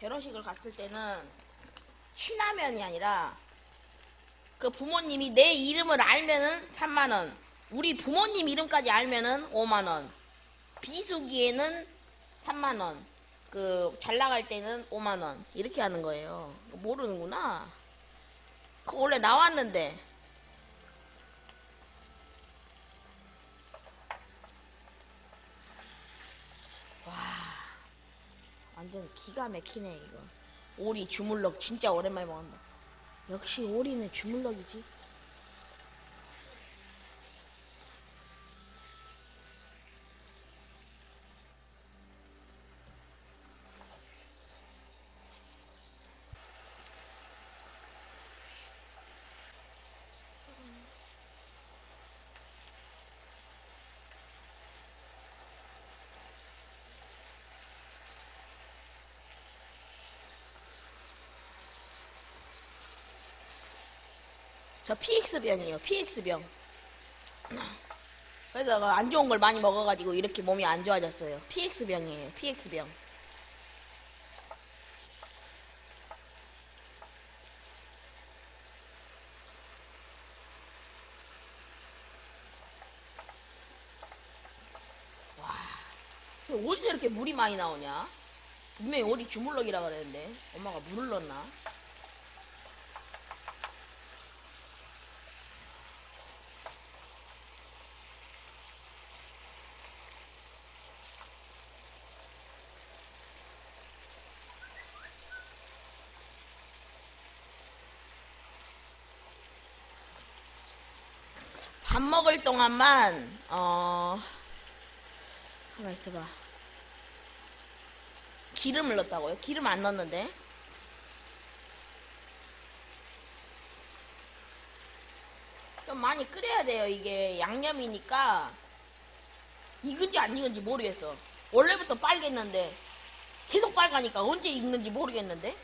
결혼식을 갔을 때는 친하면이 아니라 그 부모님이 내 이름을 알면은 3만 원, 우리 부모님 이름까지 알면은 5만 원, 비수기에는 3만 원, 그 잘 나갈 때는 5만 원 이렇게 하는 거예요. 모르는구나. 그거 원래 나왔는데. 완전 기가 막히네 이거. 오리 주물럭 진짜 오랜만에 먹었다. 역시 오리는 주물럭이지. 저 PX병이에요. PX병. 그래서 안 좋은 걸 많이 먹어가지고 이렇게 몸이 안 좋아졌어요. PX병이에요. PX병. 와, 어디서 이렇게 물이 많이 나오냐? 분명히 오리 주물럭이라 그랬는데 엄마가 물을 넣었나? 밥 먹을 동안만 어 가만 있어봐. 기름을 넣었다고요? 기름 안 넣었는데? 좀 많이 끓여야 돼요 이게. 양념이니까. 익은지 안 익은지 모르겠어. 원래부터 빨겠는데 계속 빨가니까 언제 익는지 모르겠는데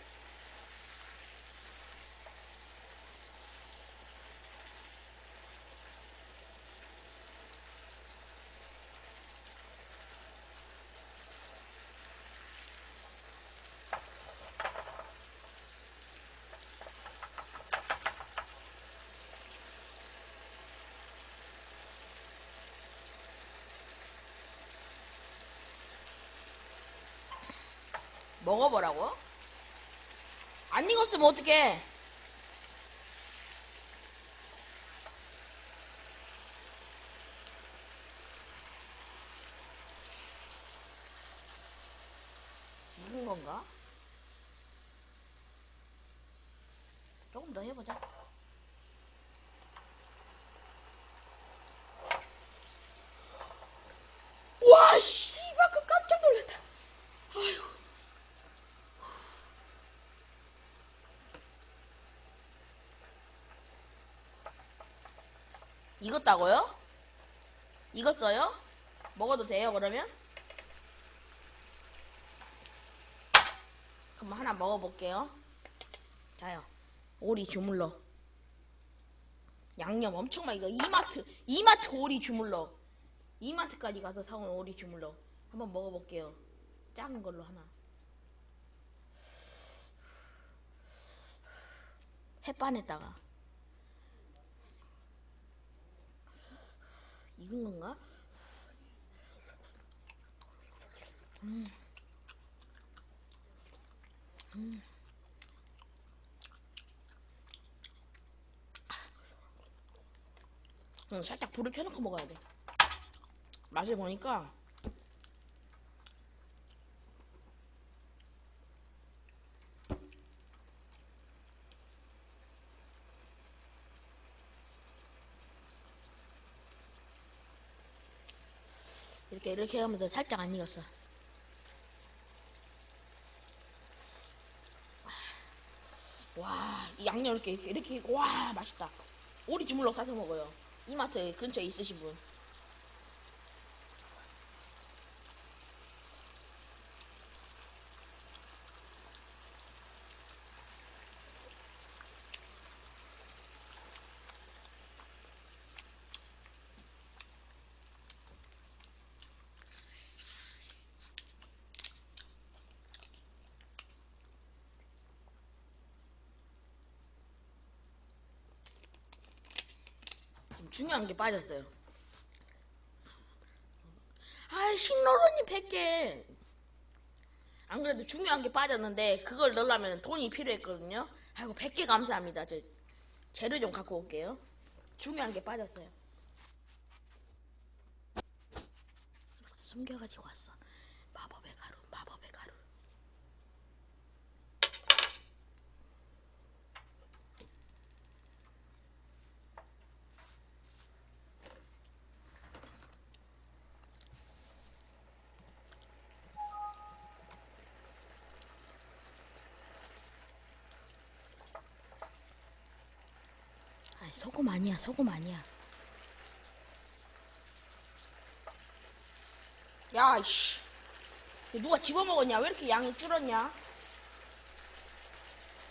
먹어보라고? 안 익었으면 어떡해? 익은 건가? 조금 더 해보자. 와, 씨발, 그 깜짝 놀랐다. 아이고. 익었다고요? 익었어요? 먹어도 돼요, 그러면? 그럼 하나 먹어볼게요. 자요. 오리 주물러. 양념 엄청 많이 이거 이마트 이마트 오리 주물러. 이마트까지 가서 사온 오리 주물러. 한번 먹어볼게요. 작은 걸로 하나. 햇반에다가. 익은 건가? 음. 음. 응, 살짝 불을 켜놓고 먹어야 돼. 맛을 보니까 이렇게 하면서 살짝 안 익었어. 와, 이 양념 이렇게, 이렇게 와 맛있다. 오리 주물럭 사서 먹어요. 이마트 근처에 있으신 분. 중요한 게 빠졌어요. 아, 식로론이 100개. 안 그래도 중요한 게 빠졌는데 그걸 넣으려면 돈이 필요했거든요. 아이고 100개 감사합니다. 저 재료 좀 갖고 올게요. 중요한 게 빠졌어요. 숨겨가지고 왔어. 마법의 가루, 마법의 가루. 아니, 소금 아니야, 소금 아니야. 야, 씨. 누가 집어먹었냐? 왜 이렇게 양이 줄었냐?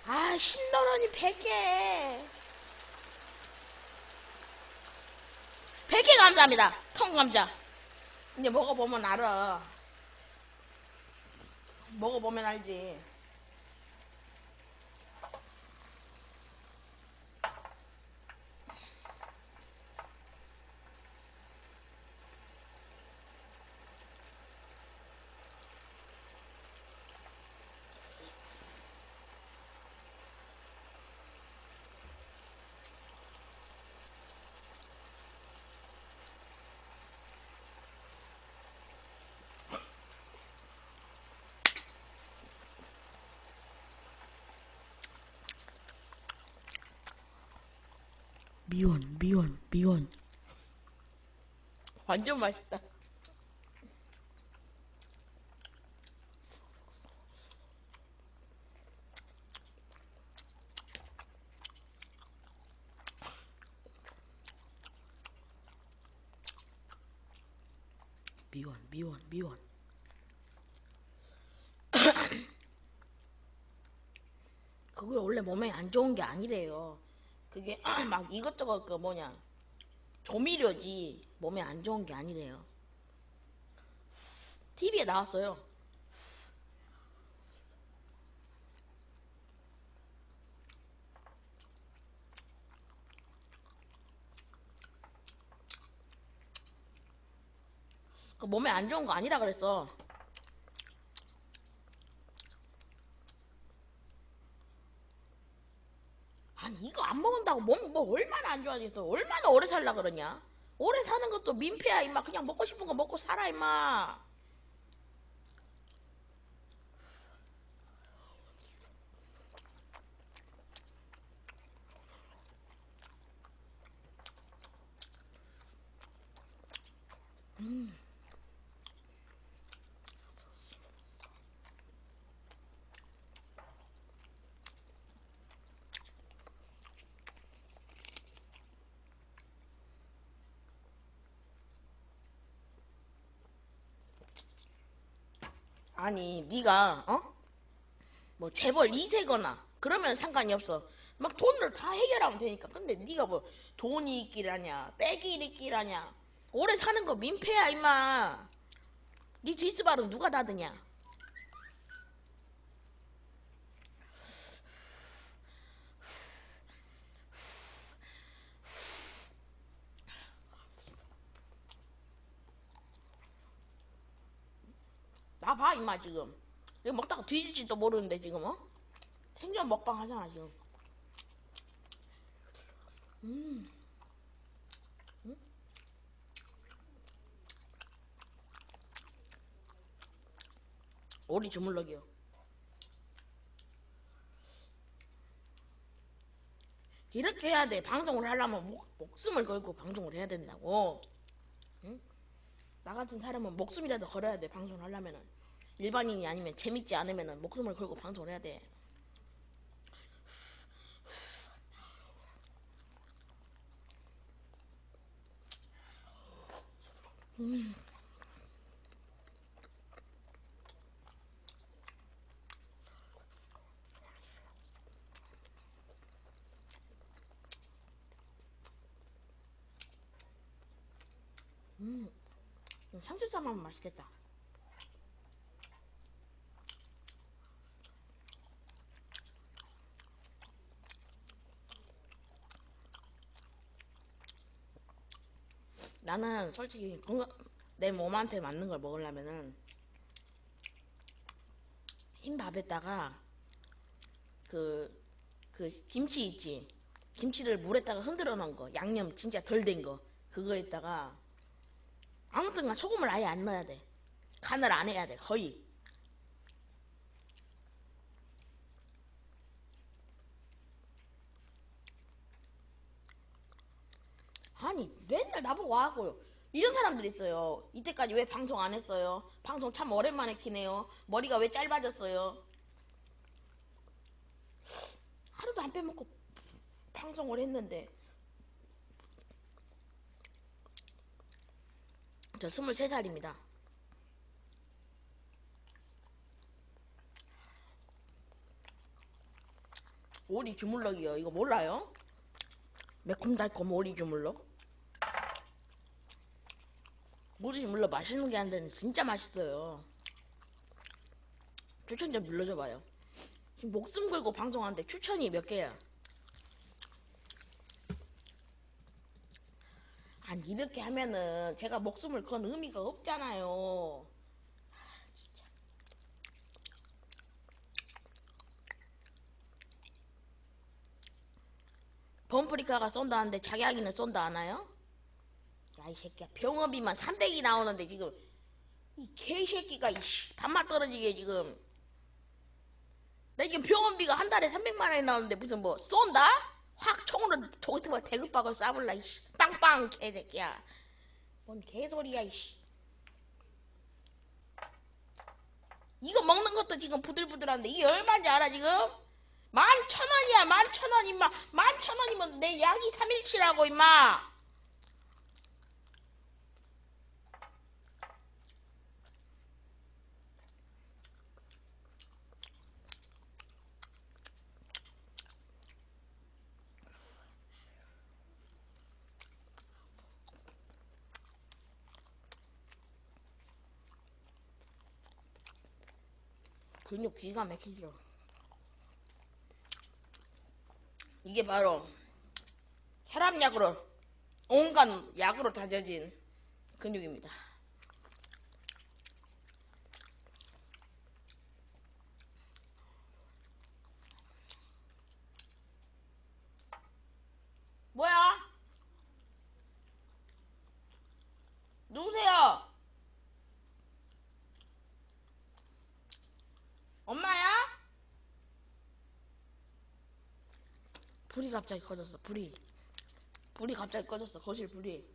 아, 10만원이 100개. 100개 감사합니다. 통감자. 이제 먹어보면 알아. 먹어보면 알지. 미원, 미원, 미원. 완전 맛있다. 미원, 미원, 미원. 그게 원래 몸에 안 좋은 게 아니래요. 그게 막 이것저것 그 뭐냐 조미료지 몸에 안 좋은 게 아니래요. TV에 나왔어요. 그 몸에 안 좋은 거 아니라 그랬어. 아니 이거 안 먹는다고 몸 뭐 얼마나 안 좋아지겠어 얼마나 오래 살라 그러냐? 오래 사는 것도 민폐야 임마. 그냥 먹고 싶은 거 먹고 살아 임마 아니 네가 어? 뭐 재벌 2세거나 그러면 상관이 없어. 막 돈을 다 해결하면 되니까. 근데 네가 뭐 돈이 있기라냐 빽이 있기라냐. 오래 사는 거 민폐야 임마. 네 뒷수발은 누가 닫으냐 봐 임마 지금 이거 먹다가 뒤질지도 모르는데 지금 어? 생전 먹방 하잖아 지금 음. 음? 오리 주물럭이요 이렇게 해야 돼 방송을 하려면 목, 목숨을 걸고 방송을 해야 된다고 응? 나 같은 사람은 목숨이라도 걸어야 돼 방송을 하려면은 일반인이 아니면 재밌지 않으면은 목숨을 걸고 방송을 해야 돼. 음. 음. 삼겹살 하면 맛있겠다. 나는 솔직히 건강, 내 몸한테 맞는 걸 먹으려면은 흰 밥에다가 그, 그 김치 있지. 김치를 물에다가 흔들어 놓은 거. 양념 진짜 덜 된 거. 그거에다가 아무튼간 소금을 아예 안 넣어야 돼. 간을 안 해야 돼. 거의. 아니 맨날 나보고 와갖고 이런 사람들 있어요. 이때까지 왜 방송 안 했어요? 방송 참 오랜만에 키네요. 머리가 왜 짧아졌어요? 하루도 안 빼먹고 방송을 했는데 저 23살입니다. 오리 주물럭이요. 이거 몰라요? 매콤달콤 오리 주물럭? 오리 주물럭 맛있는 게 한데는 진짜 맛있어요. 추천 좀 눌러줘봐요. 지금 목숨 걸고 방송하는데 추천이 몇 개야? 아니 이렇게 하면은 제가 목숨을 건 의미가 없잖아요. 범프리카가 쏜다는데 자기아기는 쏜다 하나요? 야 이 새끼야. 병원비만 300이 나오는데 지금 이 개새끼가 이씨 밥맛 떨어지게 지금. 나 지금 병원비가 한 달에 300만 원이 나오는데 무슨 뭐 쏜다? 확 총으로 저기서 뭐 대급박을 쏴볼라 이씨. 빵빵 개새끼야. 뭔 개소리야 이씨. 이거 먹는 것도 지금 부들부들한데 이게 얼마인지 알아 지금? 만 천 원이야 만 천원 임마. 만 천 원이면 내 약이 3일치라고 임마 근육 기가 막히죠 이게 바로 혈압약으로 온갖 약으로 다져진 근육입니다. 뭐야? 누구세요? 엄마야? 불이 갑자기 꺼졌어. 불이. 불이 갑자기 꺼졌어. 거실 불이.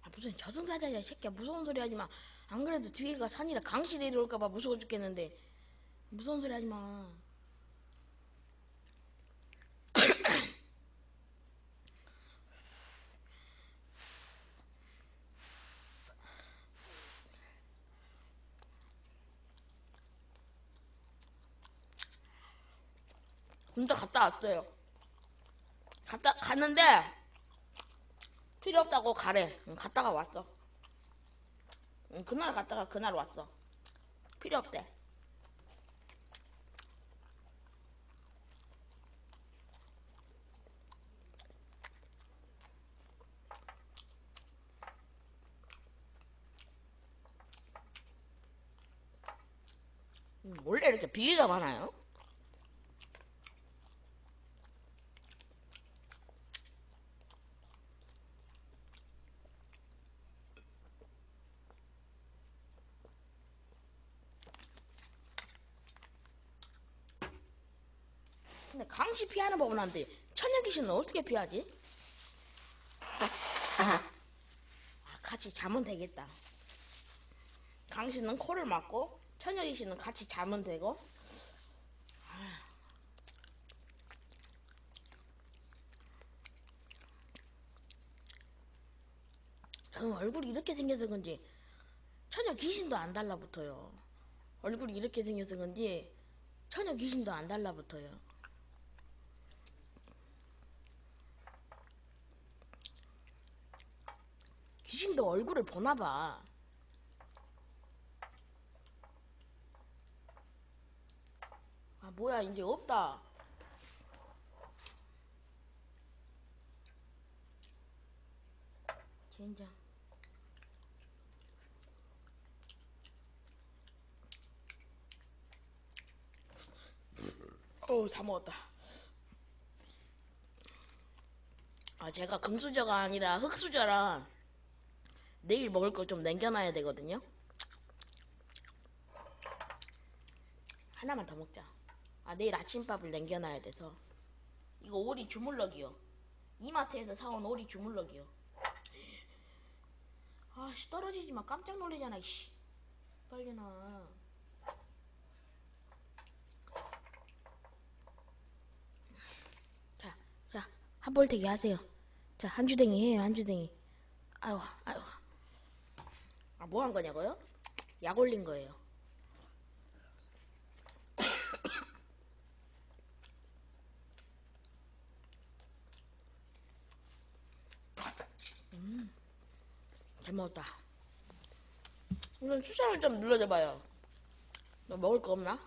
아 무슨 저승사자야 이 새끼야 무서운 소리 하지 마. 안 그래도 뒤에가 산이라 강시 내려올까봐 무서워 죽겠는데 무서운 소리 하지 마. 군대 갔다 왔어요. 갔다 갔는데 필요 없다고 가래. 응, 갔다가 왔어. 응, 그날 갔다가 그날 왔어. 필요 없대. 음, 원래 이렇게 비위가 많아요? 강시 피하는 법은 안 돼. 천연 귀신은 어떻게 피하지? 아, 같이 자면 되겠다. 강시는 코를 막고 천연 귀신은 같이 자면 되고. 아. 저는 얼굴이 이렇게 생겨서 그런지 천연 귀신도 안 달라붙어요. 얼굴이 이렇게 생겨서 그런지 천연 귀신도 안 달라붙어요. 귀신도 얼굴을 보나봐. 아, 뭐야, 이제 없다. 진짜 어우, 다 먹었다. 아, 제가 금수저가 아니라 흙수저라 내일 먹을 걸 좀 남겨놔야 되거든요. 하나만 더 먹자. 아 내일 아침밥을 남겨놔야 돼서 이거 오리 주물럭이요. 이마트에서 사온 오리 주물럭이요. 아씨 떨어지지 마 깜짝 놀래잖아 이씨. 빨리 나. 자, 자, 한볼태기 하세요. 자, 한 주댕이 해요, 한 주댕이. 아이고, 아이고. 아, 뭐 한 거냐고요? 약 올린 거예요. 음, 잘 먹었다. 오늘 추천을 좀 눌러줘봐요. 너 먹을 거 없나?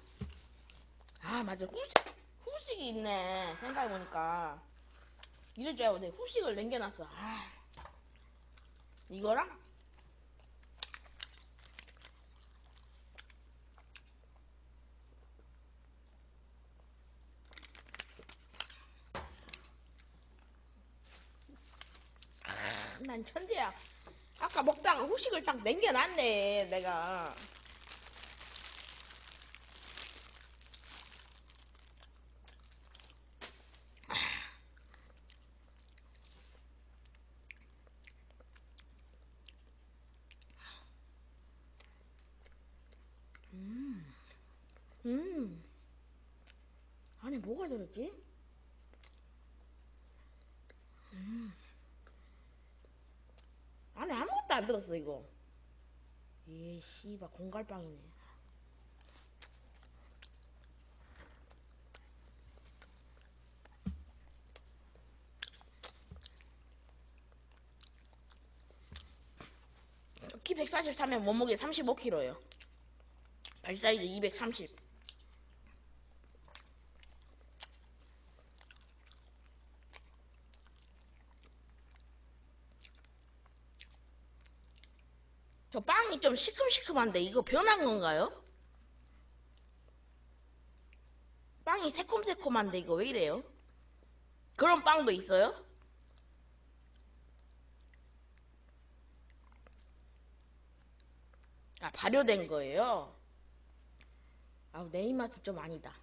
아, 맞아. 후식, 후식이 있네. 생각해보니까. 이럴 줄 알고 내가 후식을 남겨놨어. 아. 이거랑 아, 난 천재야. 아까 먹다가 후식을 딱 남겨놨네, 내가. 음. 안에 뭐가 들었지? 음. 아무것도 안 들었어, 이거. 예, 씨발, 공갈빵이네. 키 143면 몸무게 35kg예요. 발 사이즈 230. 저 빵이 좀 시큼시큼한데 이거 변한 건가요? 빵이 새콤새콤한데 이거 왜 이래요? 그런 빵도 있어요? 아 발효된 거예요? 아우 내 입맛은 좀 아니다.